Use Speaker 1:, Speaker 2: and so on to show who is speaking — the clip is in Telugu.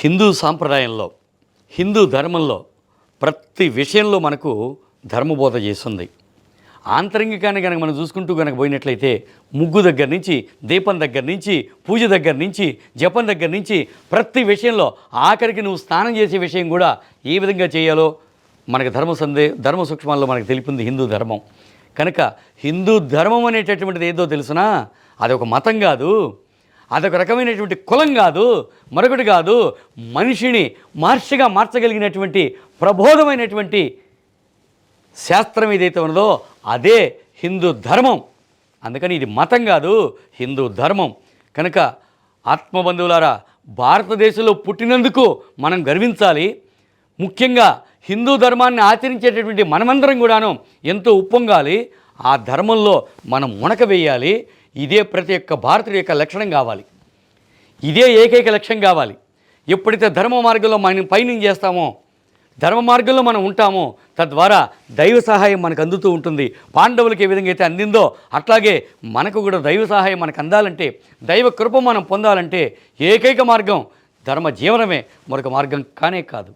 Speaker 1: హిందూ సాంప్రదాయంలో హిందూ ధర్మంలో ప్రతి విషయంలో మనకు ధర్మబోధ చేస్తుంది. ఆంతరంగికాన్ని కనుక మనం చూసుకుంటూ కనుక పోయినట్లయితే ముగ్గు దగ్గర నుంచి దీపం దగ్గర నుంచి పూజ దగ్గర నుంచి జపం దగ్గర నుంచి ప్రతి విషయంలో ఆఖరికి నువ్వు స్నానం చేసే విషయం కూడా ఏ విధంగా చేయాలో మనకు ధర్మ సందే ధర్మ సూక్ష్మాల్లో మనకు తెలిపింది హిందూ ధర్మం. కనుక హిందూ ధర్మం అనేటటువంటిది ఏదో తెలుసునా? అది ఒక మతం కాదు. అదొక రకమైనటువంటి కులం కాదు మరొకటి కాదు మనిషిని మహర్షిగా మార్చగలిగినటువంటి ప్రబోధమైనటువంటి శాస్త్రం ఏదైతే ఉన్నదో అదే హిందూ ధర్మం. అందుకని ఇది మతం కాదు హిందూ ధర్మం. కనుక ఆత్మబంధువులారా భారతదేశంలో పుట్టినందుకు మనం గర్వించాలి. ముఖ్యంగా హిందూ ధర్మాన్ని ఆచరించేటటువంటి మనమందరం కూడాను ఎంతో ఉప్పొంగాలి. ఆ ధర్మంలో మనం మునక వేయాలి. ఇదే ప్రతి ఒక్క భారతీయుడి యొక్క లక్షణం కావాలి. ఇదే ఏకైక లక్ష్యం కావాలి. ఎప్పుడైతే ధర్మ మార్గంలో మనం పయనం చేస్తామో ధర్మ మార్గంలో మనం ఉంటామో తద్వారా దైవ సహాయం మనకు అందుతూ ఉంటుంది. పాండవులకి ఏ విధంగా అయితే అందిందో అట్లాగే మనకు కూడా దైవ సహాయం మనకు అందాలంటే దైవ కృప మనం పొందాలంటే ఏకైక మార్గం ధర్మ జీవనమే. మరొక మార్గం కానే కాదు.